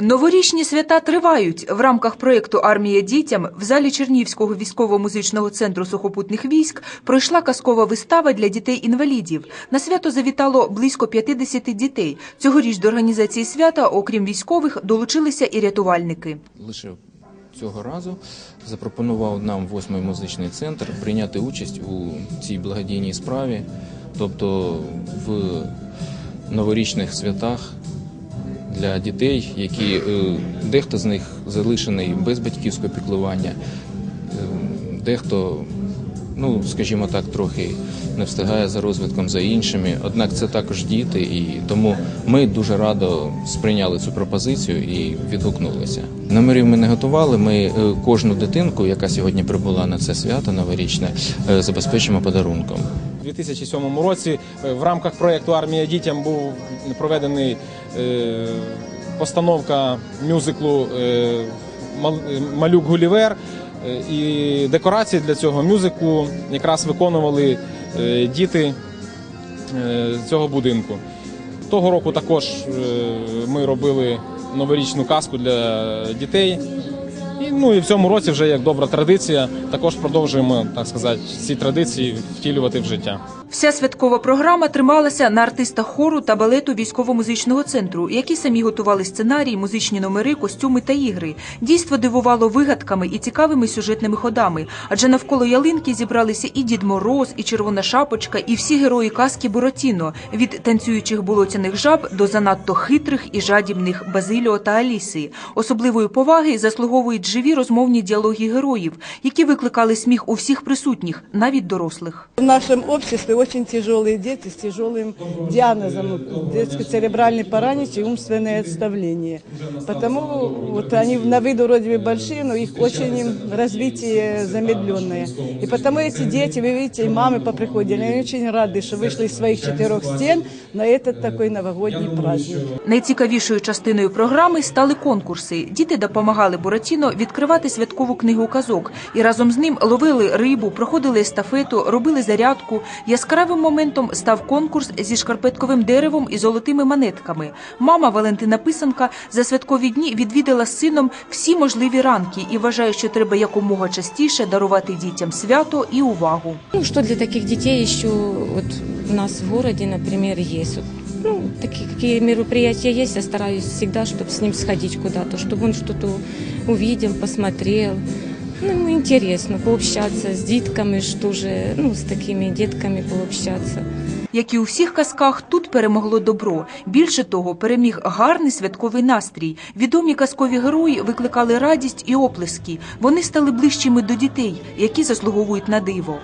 Новорічні свята тривають. В рамках проєкту Армія дітям в залі Чернігівського військово-музичного центру сухопутних військ пройшла казкова вистава для дітей-інвалідів. На свято завітало близько 50 дітей. Цьогоріч до організації свята, окрім військових, долучилися і рятувальники. лише цього разу запропонував нам восьмий музичний центр прийняти участь у цій благодійній справі, тобто в новорічних святах для дітей, які е, дехто з них залишений без батьківського піклування, е, дехто, ну скажімо так, трохи не встигає за розвитком за іншими. Однак це також діти, і тому ми дуже радо сприйняли цю пропозицію і відгукнулися. Номерів ми не готували. Ми е, кожну дитинку, яка сьогодні прибула на це свято новорічне, забезпечимо подарунком. У 2007 році е, в рамках проєкту Армія дітям був проведений е, постановка мюзиклу е, «Мал- Малюк Гулівер. І декорації для цього мюзиклу якраз виконували діти цього будинку. Того року також ми робили новорічну казку для дітей. І, ну і в цьому році, вже як добра традиція, також продовжуємо так сказати ці традиції втілювати в життя. Вся святкова програма трималася на артистах хору та балету військово-музичного центру, які самі готували сценарій, музичні номери, костюми та ігри. Дійство дивувало вигадками і цікавими сюжетними ходами, адже навколо ялинки зібралися і Дід Мороз, і Червона Шапочка, і всі герої казки Буратіно від танцюючих болотяних жаб до занадто хитрих і жадібних Базиліо та Аліси. Особливої поваги заслуговують живі розмовні діалоги героїв, які викликали сміх у всіх присутніх, навіть дорослих. В нашем обществе очень тяжелые дети с тяжелым диагнозом детско-церебральный паралич и умственное отставление. Потому вот они на вид вроде бы большие, но их очень развитие замедленное. И потому эти дети, вы видите, и мамы поприходили, они очень рады, что вышли из своих четырех стен на этот такой новогодний праздник. Найцікавішою частиною програми стали конкурси. Діти допомагали Буратіно відкривати святкову книгу казок і разом з ним ловили рибу, проходили естафету, робили зарядку. Яскравим моментом став конкурс зі шкарпетковим деревом і золотими монетками. Мама Валентина Писанка за святкові дні відвідала з сином всі можливі ранки і вважає, що треба якомога частіше дарувати дітям свято і увагу. Ну, что для таких детей еще вот у нас в например, есть. Вот, ну, такие какие мероприятия есть, я стараюсь всегда, чтобы с ним сходить куда-то, чтобы он что-то. Ну, Інтересно пообщатися пообщаться дітками, ж дуже, ну, з такими дітками пообщаться. Як і у всіх казках, тут перемогло добро. Більше того, переміг гарний святковий настрій. Відомі казкові герої викликали радість і оплески. Вони стали ближчими до дітей, які заслуговують на диво.